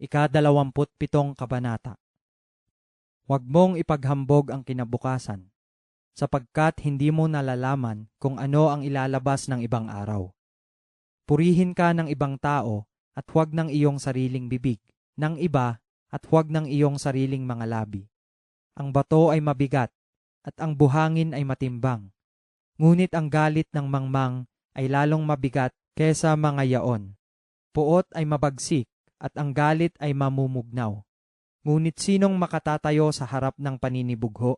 Ikadalawamput pitong kabanata. Huwag mong ipaghambog ang kinabukasan, sapagkat hindi mo nalalaman kung ano ang ilalabas ng ibang araw. Purihin ka ng ibang tao at huwag ng iyong sariling bibig, ng iba at huwag ng iyong sariling mga labi. Ang bato ay mabigat at ang buhangin ay matimbang. Ngunit ang galit ng mangmang ay lalong mabigat kesa mga yaon. Puot ay mabagsik at ang galit ay mamumugnaw. Ngunit sinong makatatayo sa harap ng paninibugho?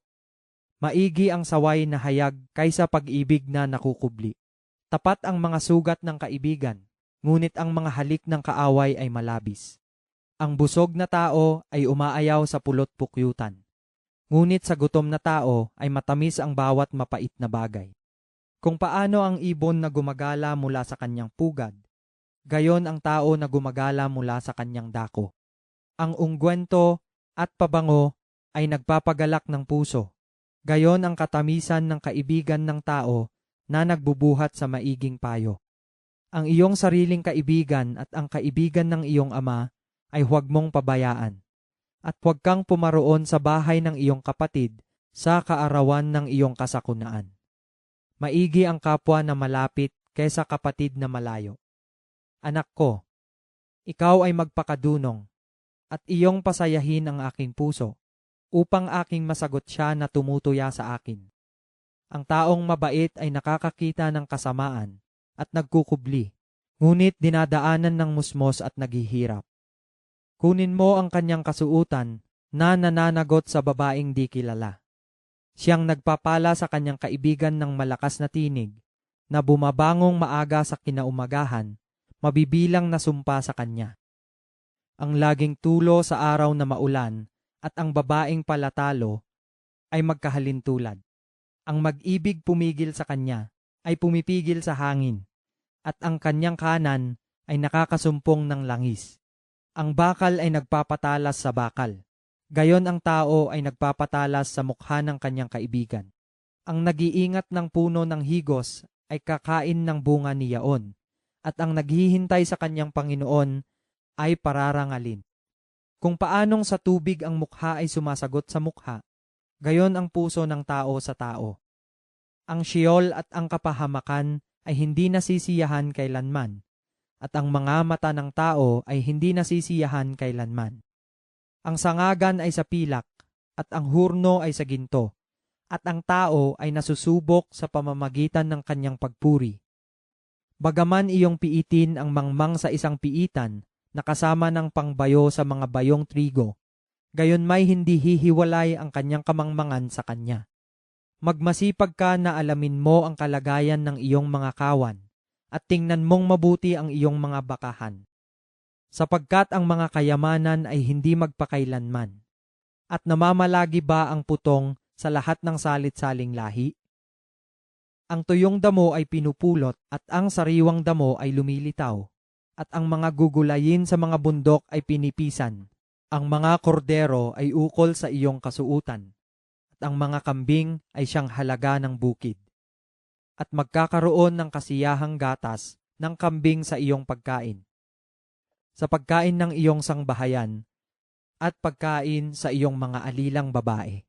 Maigi ang saway na hayag kaysa pag-ibig na nakukubli. Tapat ang mga sugat ng kaibigan, ngunit ang mga halik ng kaaway ay malabis. Ang busog na tao ay umaayaw sa pulot pukyutan. Ngunit sa gutom na tao ay matamis ang bawat mapait na bagay. Kung paano ang ibon na gumagala mula sa kanyang pugad, gayon ang tao na gumagala mula sa kanyang dako. Ang ungkwento at pabango ay nagpapagalak ng puso. Gayon ang katamisan ng kaibigan ng tao na nagbubuhat sa maiging payo. Ang iyong sariling kaibigan at ang kaibigan ng iyong ama ay huwag mong pabayaan. At huwag kang pumaroon sa bahay ng iyong kapatid sa kaarawan ng iyong kasakunaan. Maigi ang kapwa na malapit kaysa kapatid na malayo. Anak ko, ikaw ay magpakadunong at iyong pasayahin ang aking puso upang aking masagot siya na tumutuya sa akin. Ang taong mabait ay nakakakita ng kasamaan at nagkukubli, ngunit dinadaanan ng musmos at naghihirap. Kunin mo ang kanyang kasuutan na nananagot sa babaeng di kilala. Siyang nagpapala sa kanyang kaibigan ng malakas na tinig na bumabangong maaga sa kinaumagahan mabibilang na sumpa sa kanya. Ang laging tulo sa araw na maulan at ang babaeng palatalo ay magkahalintulad. Ang mag-ibig pumigil sa kanya ay pumipigil sa hangin at ang kanyang kanan ay nakakasumpong ng langis. Ang bakal ay nagpapatalas sa bakal. Gayon ang tao ay nagpapatalas sa mukha ng kanyang kaibigan. Ang nag-iingat ng puno ng higos ay kakain ng bunga ni Yaon at ang naghihintay sa kanyang Panginoon ay pararangalin. Kung paanong sa tubig ang mukha ay sumasagot sa mukha, gayon ang puso ng tao sa tao. Ang siyol at ang kapahamakan ay hindi nasisiyahan kailanman, at ang mga mata ng tao ay hindi nasisiyahan kailanman. Ang sangagan ay sa pilak, at ang hurno ay sa ginto, at ang tao ay nasusubok sa pamamagitan ng kanyang pagpuri. Bagaman iyong piitin ang mangmang sa isang piitan na kasama ng pangbayo sa mga bayong trigo, gayon may hindi hihiwalay ang kanyang kamangmangan sa kanya. Magmasipag ka na alamin mo ang kalagayan ng iyong mga kawan at tingnan mong mabuti ang iyong mga bakahan. Sapagkat ang mga kayamanan ay hindi magpakailanman. At namamalagi ba ang putong sa lahat ng salit-saling lahi? Ang tuyong damo ay pinupulot at ang sariwang damo ay lumilitaw, at ang mga gugulayin sa mga bundok ay pinipisan. Ang mga kordero ay ukol sa iyong kasuutan, at ang mga kambing ay siyang halaga ng bukid. At magkakaroon ng kasiyahang gatas ng kambing sa iyong pagkain. Sa pagkain ng iyong sangbahayan, at pagkain sa iyong mga alilang babae.